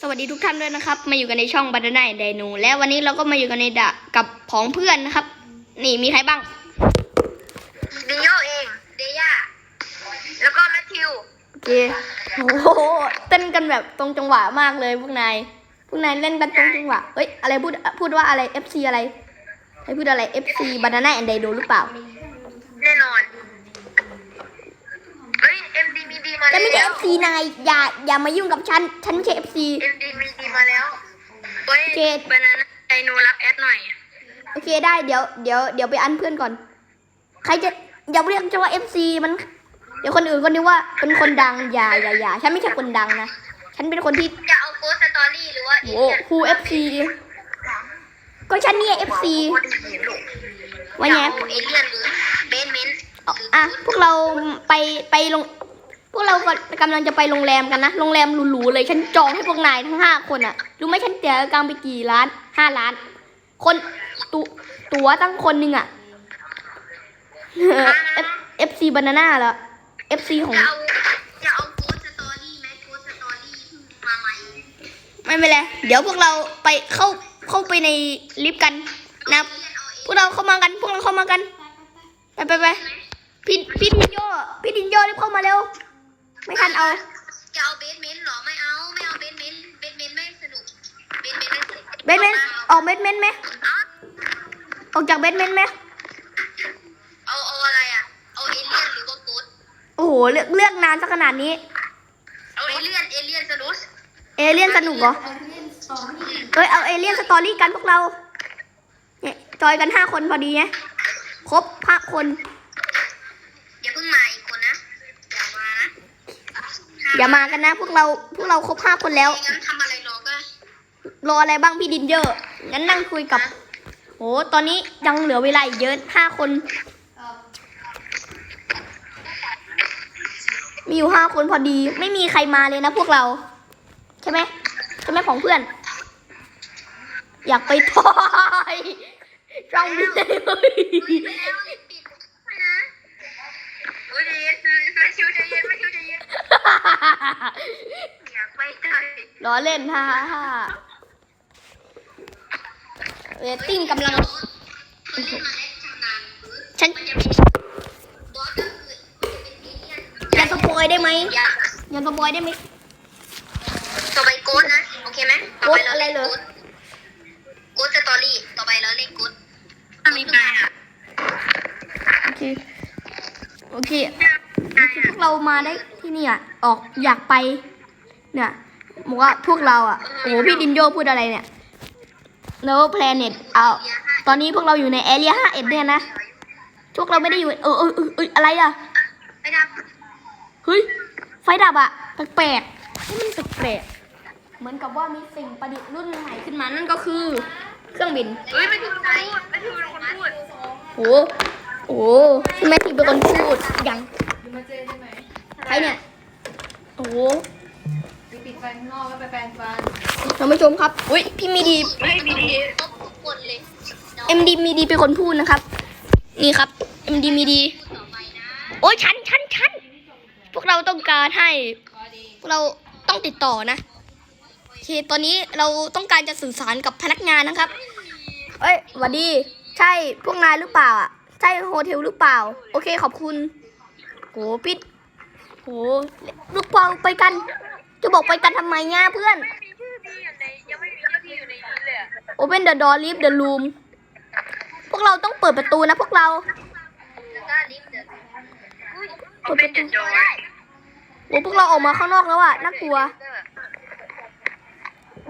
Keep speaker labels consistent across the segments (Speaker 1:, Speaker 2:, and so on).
Speaker 1: สวัสดีทุกท่านด้วยนะครับ มาอยู่กันในช่องบัตไนไดโนและวันนี้เราก็มาอยู่กันในดะกับผองเพื่อนนะครับ นี่มีใครบ้าง
Speaker 2: ดิโยเองเดย่าแล้วก็แมทธิว
Speaker 1: โอเคโอ้โหเต้นกันแบบตรงจังหวะมากเลยพวกนายพวกนายเล่นกันตรงจังหวะเอ้ยอะไรพูดพูดว่าอะไร FC อะไรให้พูดอะไร FC บัตไนแอนไดโนหรือเปล่า
Speaker 2: แน่นอนเฮ้ย MD มีดีมา
Speaker 1: แต่
Speaker 2: แล้ว
Speaker 1: ไม่ใช่ FC นายอย่าอย่ามายุ่งกับฉัน ฉันไม่ใช่ FC
Speaker 2: MD มีดีมาแล้วเฮ้ย
Speaker 1: โอเค
Speaker 2: บานาน่าไดโนรับแอดหน่อย
Speaker 1: โอเคได้เดี๋ยวเดี๋ยวเดี๋ยวไปอันเพื่อนก่อน ใครจะอย่าเรียกจะว่า FC มัน เดี๋ยวคนอื่นก็นึกว่าเป็นคนดังอย่าอย่าอย่าฉันไม่ใช่คนดังนะฉันเป็นคนที่
Speaker 2: จะเอาโกสตอรี่หรือว่า
Speaker 1: โอ้ครู FC ก็ฉันเนี่ย FC ว่าไง
Speaker 2: เอเลียนหรือเบนเมน
Speaker 1: เอาอะพวกเราไปไปลง พวกเรากำลังจะไปโรงแรมกันนะ โรงแรมหรูๆเลย ฉันจองให้พวกนายทั้งห้าคนอะรู้ไหมฉันเสียกลางไปกี่ล้านห้าล้าน คนตุตั๋วตั้งคนหนึ่งอะเอฟซีบานาน่าเหรอ FC ของ
Speaker 2: จะเอาจะเอาโกสตอรี่ไหมโกสตอรี่เพิ่งมาใหม่
Speaker 1: ไม่เป็นไร เดี๋ยวพวกเราไปเข้าเข้าไปในลิฟต์กันนะ พวกเราเข้ามากัน พวกเราเข้ามากัน ไปไปไปพี่พี่ดินโยพี่ดินโยรีบเข้ามาเร็ว ไม่ทันเอา
Speaker 2: จะเอาเบสเมนต์เหรอไม่เอาไม่เอาเบสเมนต์เบสเมนต์ไม่สนุกเบสเมนต์ไม่สนุก
Speaker 1: เบสเมนต์ออกเบสเมนต์ไหม
Speaker 2: เอา
Speaker 1: ออกจากเบสเมนต์ไหม
Speaker 2: เอาเอาอะไรอะเอาเอเลี่ยนหรือว่าโกส
Speaker 1: โอ้โหเลือกเลือกนานสักขนาดนี้
Speaker 2: เอาเอเลี่ยนเอเลี่ยนสนุก
Speaker 1: เอเลี่ยนสนุกเหรอเฮ้ยเอาเอเลี่ยนสตอรี่กันพวกเราเนี่ยจอยกันห้าคนพอดีไงครบห้าคน
Speaker 2: อย่าเพิ่งมาอีกคนนะอย่ามานะ
Speaker 1: อย่ามากันนะ พวกเราพวกเราครบห้าคนแล้ว
Speaker 2: ไม่งั้นทำอะไรรอก็
Speaker 1: รออะไรบ้างพี่ดินเยอะงั้นนั่งคุยกับโหตอนนี้ยังเหลือเวลาอีกเยอะห้าคน มีอยู่ห้าคนพอดี ไม่มีใครมาเลยนะพวกเรา ใช่ไหมใช่ไหมของเพื่อน อยากไปทอยช่องไม่ได้เลย
Speaker 2: ไม่แล้วรีบปิดไม่นะโอ้ยใจเย็นไม่ชิวใจเย็นไม่ชิวใจเย็น อยากไปใจ
Speaker 1: ล้อเล่นฮ่าฮ่าฮ่าเรตติ้งกำลัง
Speaker 2: เคยเล่นมาแล้วชำนาญ
Speaker 1: ฉัน
Speaker 2: มันจะมีบอสก็คือเป็นเอเลี่ยน
Speaker 1: อย่าสปอยได้ไหม
Speaker 2: อยาก
Speaker 1: อย่าสปอยได้ไหม
Speaker 2: ต่อไปโกดนะ โอเคไหมต่อไปเราเล่น
Speaker 1: โกดอะไรเหรอ
Speaker 2: โกดโกดสตอรี่ ต่อไปเราเล่นโกด มีใครอะ
Speaker 1: โอเค โอเค พวกเรามาได้ที่นี่อะออกอยากไป เนี่ยบอกว่าพวกเราอะโอ้โหพี่ดินโยพูดอะไรเนี่ย No Planet เอาตอนนี้พวกเราอยู่ใน Area 51เนี่ยนะพวกเราไม่ได้อยู่เออเออเออเอออะไรอะ
Speaker 2: ไปดับ
Speaker 1: เฮ้ยไฟดับอะแปลกๆนี่มันแปลกๆเหมือนกับว่ามีสิ่งประดิษฐ์รุ่นใหม่ขึ้นมานั่นก็คือ เครื่องบิน
Speaker 2: เฮ้ยไม่ถูกใจไม่ถูกคนพูด
Speaker 1: โอ้โหพี่แม่ทีเป็นคนพูดยัง
Speaker 3: อยู่มา เจอใช่ไหม
Speaker 1: ใครเนี่ย โอ้โห
Speaker 3: ไปปิดไฟข้างนอกแล้วไปแปรงฟัน
Speaker 1: ท่านผู้ชมครับ อุ้ยพี่มีดี
Speaker 2: ไม่มีดีครบทุกคนเลย
Speaker 1: MD มีดีเป็นคนพูดนะครับ นี่ครับ MD มีดี
Speaker 2: ต่อไปนะ
Speaker 1: โอ้ยฉันฉันฉันพวกเราต้องการให้
Speaker 3: ก็ดี
Speaker 1: พวกเราต้องติดต่อนะโอเคตอนนี้เราต้องการจะสื่อสารกับพนักงานนะครับ เอ้ยหวัดดี ใช่พวกนายหรือเปล่าอะ ใช่โฮเทลหรือเปล่า โอเคขอบคุณ โหปิดโหลูกเปาไปกัน จะบอกไปกันทำไมเนี่ยเพื่อน
Speaker 2: ไม่มีชื่อพี่อยู่ในยังไม่มีชื่อพี่อยู่ในนี้เลยอะ
Speaker 1: Open the door leave the room พวกเราต้องเปิดประตูนะพวกเรา
Speaker 2: แล้วก็ลิฟต์เดินอุ้ยเอาเป็นเดินโดได้
Speaker 1: โอ้พวกเราออกมาข้างนอกแล้วอะน่ากลัว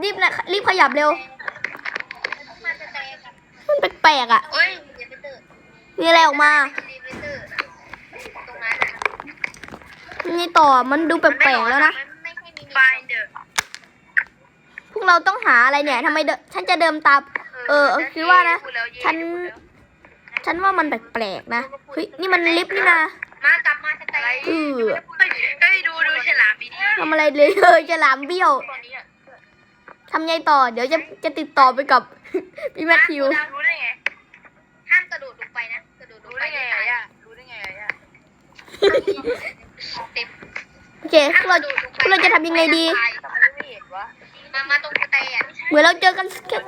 Speaker 1: รีบนะรีบขยับเร็ว
Speaker 2: มาสเตย์กับ
Speaker 1: มันแปลกๆอะ
Speaker 2: โอ้ยเดี๋ยวไปเติร์
Speaker 1: มีอะไรออกมา
Speaker 2: ดีไปเติร์ตรงนั้นอะ
Speaker 1: นี่ต่อมันดูแปลกๆแล้วนะ
Speaker 2: มันไม่ใช่มินิไฟเดอร์
Speaker 1: พวกเราต้องหาอะไรเนี่ยทำไมเดนฉันจะเดิมตามเออคือว่านะ ฉัน ฉันว่ามันแปลกๆนะเฮ้ยนี่มันลิฟต์นี่นะ
Speaker 2: มากลับมาสเตย์
Speaker 1: เออ
Speaker 2: เฮ้ยดูดูฉลามดีดี
Speaker 1: ทำอะไรเลยเออจะหลามเบี้ยว
Speaker 2: ตอนนี้อะ
Speaker 1: ทำไงต่อ เดี๋ยวจะจะติดต่อไปกับพี่แมทธิว
Speaker 2: รู้ได้ไงห้ามกระโดดลงไปนะกระโดดลงไปได้ไงอะรู้ได้ไงอะเต็ม
Speaker 1: โอเคพวกเราพวกเราจะทำยังไงดี
Speaker 2: ทำไมไม่เห็นวะมามาตรงสเตย์อะ
Speaker 1: เหมือนเราเจอกันแค่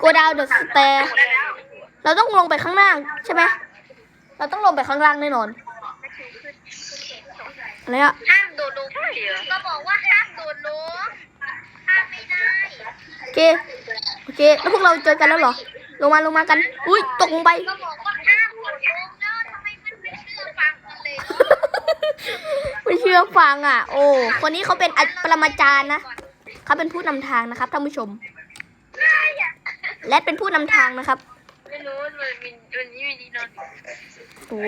Speaker 1: โกดาวเดอะสเตร์เราต้องลงไปข้างล่างใช่ไหมเราต้องลงไปข้างล่างแน่นอนอะไรอะ
Speaker 2: ห้ามโดดลงก็บอกว่าห้ามโดดลงห้ามไม่ได้
Speaker 1: โอเคโอเคแล้วพวกเราเจอกันแล้วเหรอ ลงมาลงมากัน อุ้ยตกลงไป
Speaker 2: ก็บอกว่า เชื่อง
Speaker 1: ฟังอะ โอ้ คนนี้เขาเป็นอาปรมาจารย์นะเขาเป็นผู้นำทางนะครับท่านผู้ชม และเป็นผู้นำทางนะครับ
Speaker 2: ไม่รู้มันมันมีดีนอน
Speaker 1: โอ้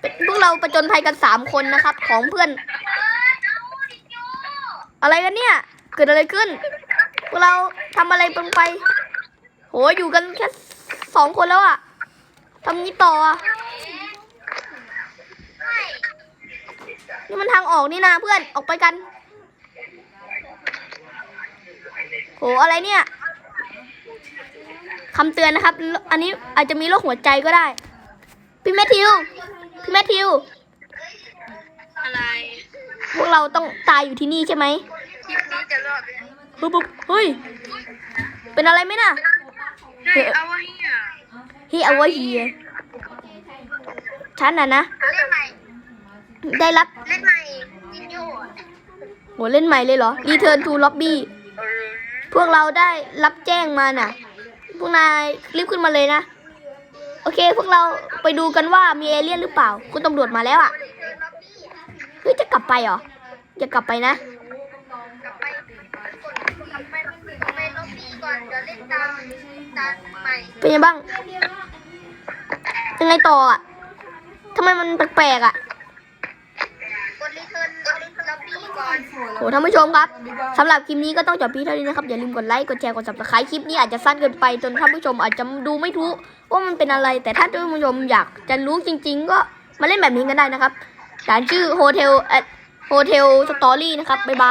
Speaker 1: เป็นพวกเราประจนภัยกันสามคนนะครับ ของเพื่อน
Speaker 2: อะ
Speaker 1: ไรกันเนี่ย เกิดอะไรขึ้น พวกเราทำอะไรลงไป โหอยู่กันแค่สองคนแล้วอะทำงี้ต่ออะ
Speaker 2: ไม่
Speaker 1: นี่มันทางออกนี่นาเพื่อนออกไปกันโหอะไรเนี่ยคำเตือนนะครับ อันนี้อาจจะมีโรคหัวใจก็ได้ พี่แมทธิว พี่แมทธิว
Speaker 2: อะไร
Speaker 1: พวกเราต้องตายอยู่ที่นี่ใช่ไหม
Speaker 2: คลิปนี้จะรอดไหม
Speaker 1: ฮึบฮึบเฮ้ย เป็นอะไรไหมน่ะ
Speaker 2: เฮ้ยเอาไว้อะ
Speaker 1: เฮียเอาไว้เฮียฉันน่ะนะ
Speaker 2: เล่นใหม่
Speaker 1: ได้รับ
Speaker 2: เล่นใหม่ดิโย
Speaker 1: โหเล่นใหม่เลยเหรอ Return to Lobby พวกเราได้รับแจ้งมาน่ะ พวกนายรีบขึ้นมาเลยนะ โอเค พวกเราไปดูกันว่ามีเอเลี่ยนหรือเปล่า คุณตำรวจมาแล้วอะเฮ้ยจะกลับไปเหรออย่ากลับไปนะ
Speaker 2: เป็
Speaker 1: นยังไงบ้างยังไงต่ออะทำไมมันแปลกๆอะ โอ้ท่านผู้ชมครับสำหรับคลิปนี้ก็ต้องจบพี่เท่านี้นะครับ อย่าลืมกดไลค์กดแชร์กดซับสไครต์คลิปนี้อาจจะสั้นเกินไปจนท่านผู้ชมอาจจะดูไม่รู้ว่ามันเป็นอะไร แต่ถ้าท่านผู้ชมอยากจะรู้จริง ๆ ก็มาเล่นแบบนี้กันได้นะครับด่านชื่อโฮเทลโฮเทลสตอรี่นะครับบ๊ายบาย